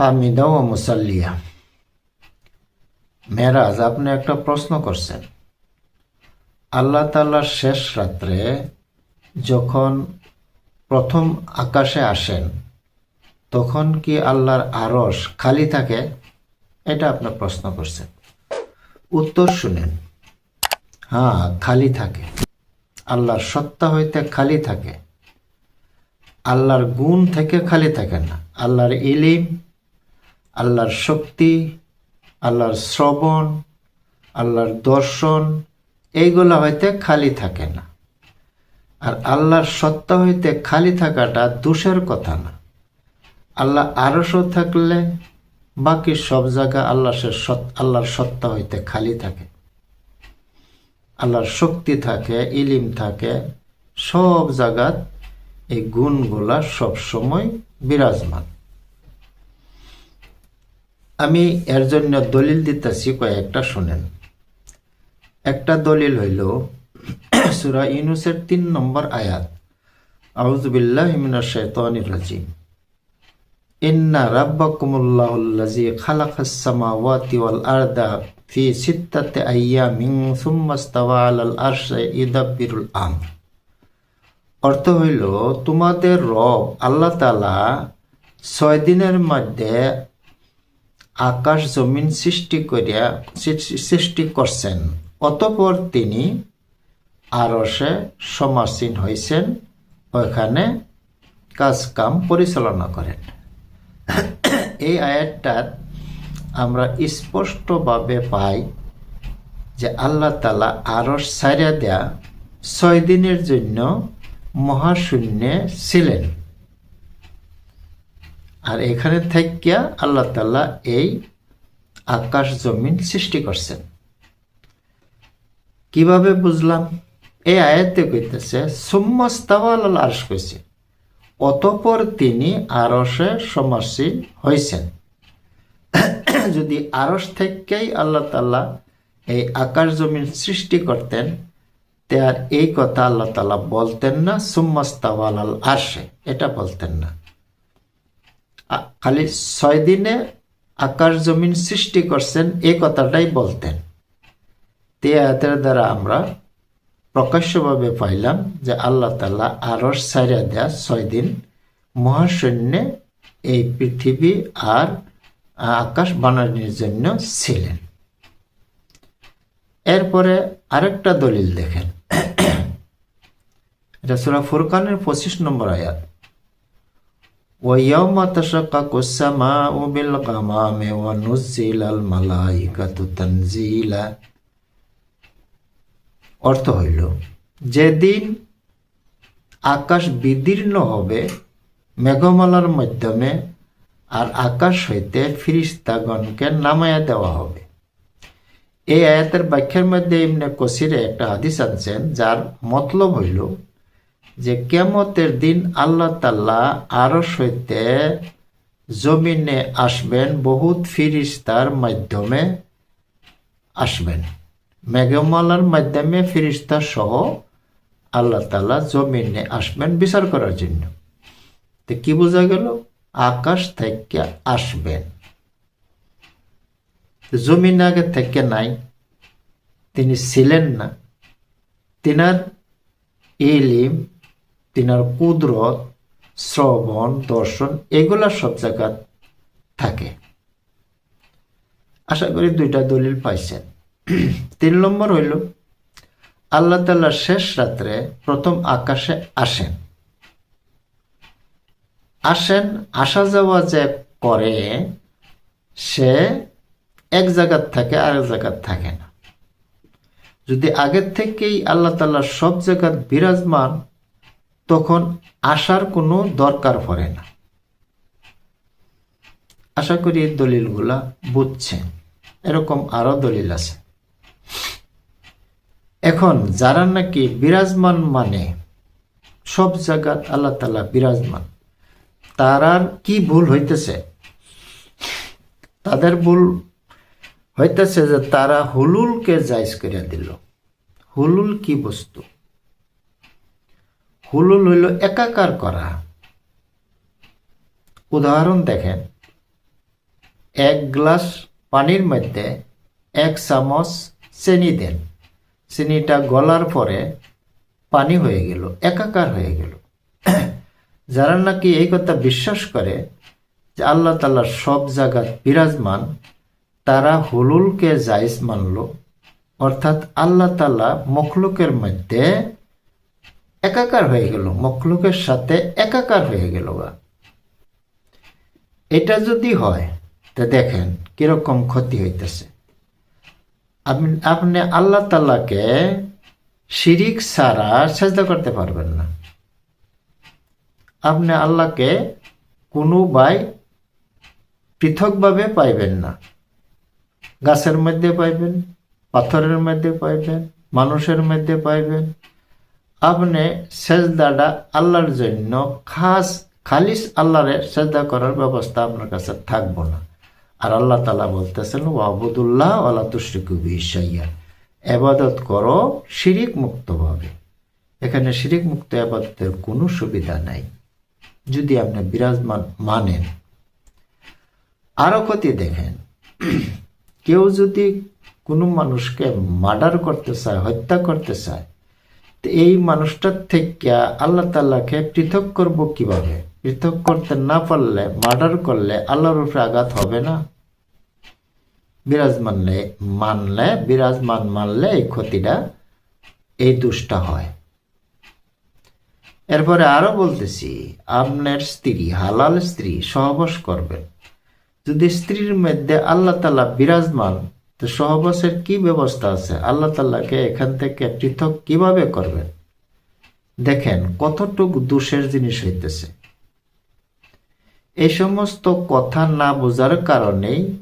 হামিদা ও মুসাল্লিয়া। মেরাজ, আপনি একটা প্রশ্ন করছেন। আল্লাহ তাল্লার শেষ রাত্রে যখন প্রথম আকাশে আসেন, তখন কি আল্লাহর আরস খালি থাকে? এটা আপনার প্রশ্ন করছেন। উত্তর শুনেন হ্যাঁ খালি থাকে। আল্লাহর সত্তা হইতে খালি থাকে। আল্লাহর গুণ থেকে খালি থাকে না। আল্লাহর ইলিম আল্লাহর শক্তি, আল্লাহর শ্রবণ, আল্লাহর দর্শন, এইগুলা হইতে খালি থাকে না। আর আল্লাহর সত্তা হইতে খালি থাকাটা দোষের কথা না। আল্লাহ আরশও থাকলে বাকি সব জায়গা আল্লাহ আল্লাহর সত্তা হইতে খালি থাকে। আল্লাহর শক্তি থাকে, ইলিম থাকে, সব জায়গাত এই গুণগুলা সব সময় বিরাজমান। আমি এর জন্য দলিল দিতেছি কয়েকটা শোনেন। একটা দলিল হইল, সুরা ইউনুসের তিন নম্বর আয়াত আউজবিল্লাহ মিনাশ শাইতানির রাজিম। ইন্না রাব্বাকুমুল্লাহুল্লাযী খালাকাস সামাওয়াতি ওয়াল আরদা ফি সিত্তাতি আইয়ামিন সুম্মা ইস্তাওয়া আলাল আরশি ইউদাব্বিরুল আমর অর্থ হইল, তোমাদের রব আল্লাহ তালা ছয় দিনের মধ্যে আকাশ জমিন সৃষ্টি করিয়া সৃষ্টি করছেন। অতপর তিনি আরসে সমাসীন হয়েছেন ওইখানে কাজকাম পরিচালনা করেন। এই আয়াতটার আমরা স্পষ্টভাবে পাই যে আল্লাহ তালা আরস সারিয়া দেয়া ছয় দিনের জন্য মহাশূন্যে ছিলেন। আর এখানে থাকিয়া আল্লাহ তাল্লাহ এই আকাশ জমিন সৃষ্টি করছেন। কীভাবে বুঝলাম? এই আয়াতে কইতেছে সুম্মাস্তাওয়াল আরশ কইছে, অতপর তিনি আরসে সমাসীন হয়েছেন যদি আরস থেকেই আল্লাহ তাল্লাহ এই আকাশ জমিন সৃষ্টি করতেন, তে আর এই কথা আল্লাহ তালা বলতেন না সুম্মাস্তাওয়াল আল আরশে এটা বলতেন না। খালি ছয় দিনে আকাশ জমিন সৃষ্টি করছেন, এই কথাটাই বলতেন। তে আয়াতের দ্বারা আমরা প্রকাশ্যভাবে পাইলাম যে আল্লাহ তালা আরস সাইরা দেয়া ছয় দিন মহাশূন্যে এই পৃথিবী আর আকাশ বানানোর জন্য ছিলেন। এরপরে আরেকটা দলিল দেখেন। এটা সুরা ফুরকানের পঁচিশ নম্বর আয়াত। ويوم تشقق السماء بالغمام ونزل الملائكة تنزيلا অর্থ হইল যেদিন আকাশ বিদীর্ণ হবে মেঘমালার মাধ্যমে আর আকাশ হইতে ফিরিস্তাগণকে নামায়া দেওয়া হবে এই আয়াতের ব্যাখ্যার মধ্যে ইমনে কসিরে একটা হাদিস আনছেন যার মতলব হইল যে কেমতের দিন আল্লাহ তাল্লাহ আরও সইতে জমিনে আসবেন, বহুত ফিরিস্তার মাধ্যমে আসবেন। মেঘমালার মাধ্যমে ফিরিস্তা সহ আল্লাহ তাল্লাহ জমিনে আসবেন বিচার করার জন্য। তো কি বোঝা গেল? আকাশ থেকে আসবেন। জমিন আগে থেকে নাই, তিনি ছিলেন না। তিনার ইলিম তিনার কুদরত, শ্রবণ, দর্শন, এগুলা সব জায়গা থাকে। আশা করি দুইটা দলিল পাইছেন। তিন নম্বর হইল, আল্লাহ তাল্লাহ শেষ রাত্রে প্রথম আকাশে আসেন। আসেন, আসা যাওয়া যে করে, সে এক জায়গার থাকে, আরেক জায়গার থাকে না। যদি আগের থেকেই আল্লাহ তাল্লাহ সব জায়গার বিরাজমান তখন আসার কোনো দরকার পড়ে না। আশা করি এই দলিলগুলা বুঝছেন। এরকম আরও দলিল আছে। এখন যারা নাকি বিরাজমান মানে সব জায়গাত আল্লাহ তালা বিরাজমান, তারার কি ভুল হইতেছে? তাদের ভুল হইতেছে যে তারা হুলুলকে জায়জ করিয়া দিল। হুলুল কি বস্তু? হুলুল হইল একাকার করা। উদাহরণ দেখেন। এক গ্লাস পানির মধ্যে এক চামচ চিনি দেন। চিনিটা গলার পরে পানি হয়ে গেল, একাকার হয়ে গেল। যারা নাকি এই কথা বিশ্বাস করে যে আল্লাহ তাল্লাহ সব জায়গা বিরাজমান, তারা হুলুলকে জাইজ মানল। অর্থাৎ আল্লাহ তাল্লাহ মখলুকের মধ্যে একাকার হয়ে গেল, মখলুকের সাথে একাকার হয়ে গেল বা। এটা যদি হয়, তা দেখেন কীরকম ক্ষতি হইতেছে। আপনি আল্লাহ তাল্লাহকে শিরিক ছাড়া সেজদা করতে পারবেন না। আপনি আল্লাহকে কোনো বাই পৃথকভাবে পাইবেন না। গাছের মধ্যে পাইবেন, পাথরের মধ্যে পাইবেন, মানুষের মধ্যে পাইবেন আপনি সেজদাটা আল্লাহর জন্য খাস, খালিস আল্লাহরে সেজদা করার ব্যবস্থা আপনার কাছে থাকব না। আর আল্লাহ তালা বলতেছেন, ওয়াবুদুল্লাহ আল্লাহ তুশ্রিকু বিশাইয়া এবাদত করো, শিরিক মুক্তভাবে এখানে শিরিক মুক্ত আবাদতের কোনো সুবিধা নাই। যদি আপনি বিরাজমান মানেন। আরও ক্ষতি দেখেন, কেউ যদি কোনো মানুষকে মার্ডার করতে চায়, হত্যা করতে চায় এই মানুষটার থেকে আল্লাহ তাল্লাহকে পৃথক করব কীভাবে? পৃথক করতে না পারলে, মার্ডার করলে আল্লাহর উপরে আঘাত হবে না? বিরাজমানলে মানলে, বিরাজমান মানলে এই ক্ষতিটা, এই দুষ্টা হয়। এরপরে আরও বলতেছি, আপনার স্ত্রী, হালাল স্ত্রী সহবাস করবেন। যদি স্ত্রীর মধ্যে আল্লাহ তালা বিরাজমান তো সহবাসের কি ব্যবস্থা আছে? আল্লাহ তাল্লাহকে এখান থেকে পৃথক কীভাবে করবেন? দেখেন, কতটুকু দোষের জিনিস হইতেছে। এই সমস্ত কথা না বোঝার কারণেই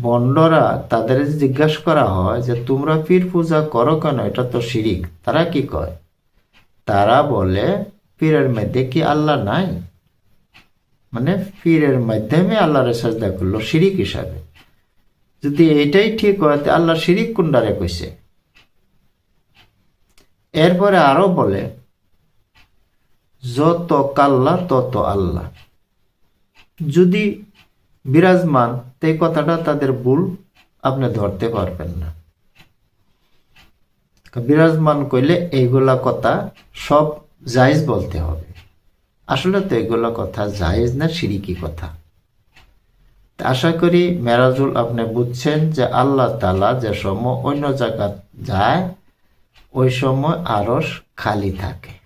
বন্ডরা তাদের জিজ্ঞাসা করা হয় যে, তোমরা পীর পূজা করো কেন? এটা তো শিরিক। তারা কি কয়? তারা বলে, পীরের মধ্যে কি আল্লাহ নাই? মানে পীরের মাধ্যমে আল্লাহরে সাজদা করল শিরিক হিসাবে। যদি এটাই ঠিক হয় আল্লাহ শিরিক কুন্ডারে কইছে। এরপরে আরও বলে, যত কাল্লা, তত আল্লাহ যদি বিরাজমান এই কথাটা তাদের ভুল, আপনি ধরতে পারবেন না। বিরাজমান কইলে এইগুলা কথা সব জায়েজ বলতে হবে। আসলে তো এগুলো কথা জায়েজ না সিরিকি কথা। আশা করি মেরাজুল আপনি বুঝছেন যে আল্লাহ তালা যে সময় অন্য জায়গা যায়, ওই সময় আরস খালি থাকে।